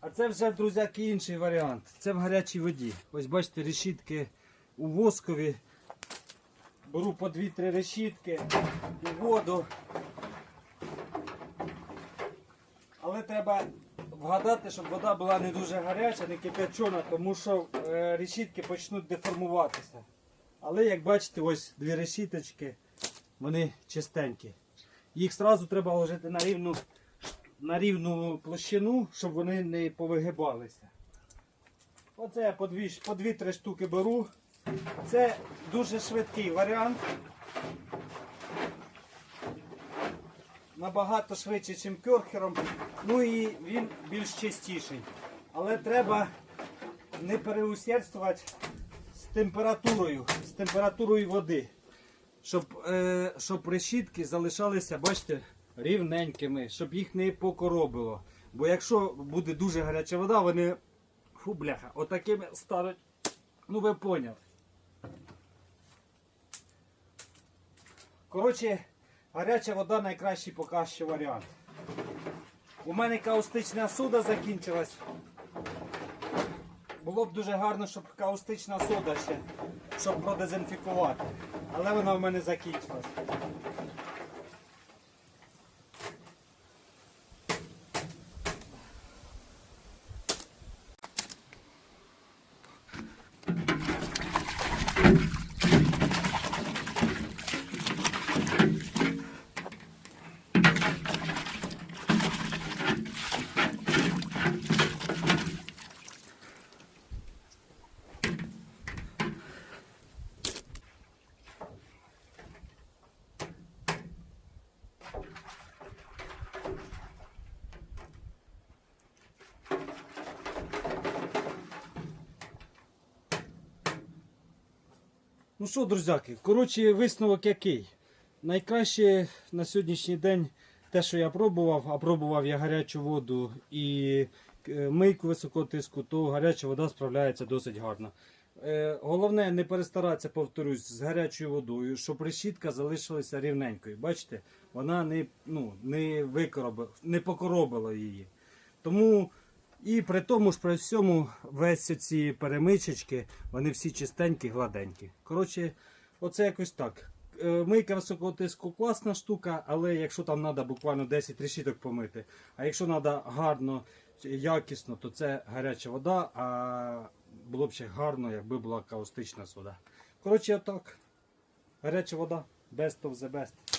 А це вже, друзяки, інший варіант. Це в гарячій воді. Ось бачите, решітки у воскові. Беру по 2-3 решітки у воду. Але треба вгадати, щоб вода була не дуже гаряча, не кипячена, тому що е, решітки почнуть деформуватися. Але як бачите, ось дві решіточки, вони чистенькі. Їх одразу треба ложити на рівну, на рівну площину, щоб вони не повигибалися. Оце я по дві, по дві-три штуки беру. Це дуже швидкий варіант. Набагато швидше, ніж кьорхером. Ну і він більш чистіший. Але треба не переусердствувати з температурою, з температурою води. Щоб, е, щоб решітки залишалися, бачите, рівненькими, щоб їх не покоробило. Бо якщо буде дуже гаряча вода, вони фу, бляха, отакими стануть. Ну ви поняли. Коротше, гаряча вода найкращий поки що варіант. У мене каустична сода закінчилась. Було б дуже гарно, щоб каустична сода ще, щоб продезінфікувати. Але вона в мене закінчилась. Ну що, друзяки, коротше, висновок який? Найкраще на сьогоднішній день те, що я пробував, а пробував я гарячу воду і е, мийку високого тиску, то гаряча вода справляється досить гарно. Е, Головне не перестаратися, повторюсь, з гарячою водою, щоб решітка залишилася рівненькою. Бачите, вона не, ну, не не покоробила її. Тому і при тому ж при всьому весь ці перемичечки, вони всі чистенькі, гладенькі. Коротше, оце якось так. Е, Мийка високого тиску класна штука, але якщо там треба буквально 10 решіток помити, а якщо треба гарно, якісно, то це гаряча вода, а було б ще гарно, якби була каустична сода. Коротше, отак. Гаряча вода, best of the best.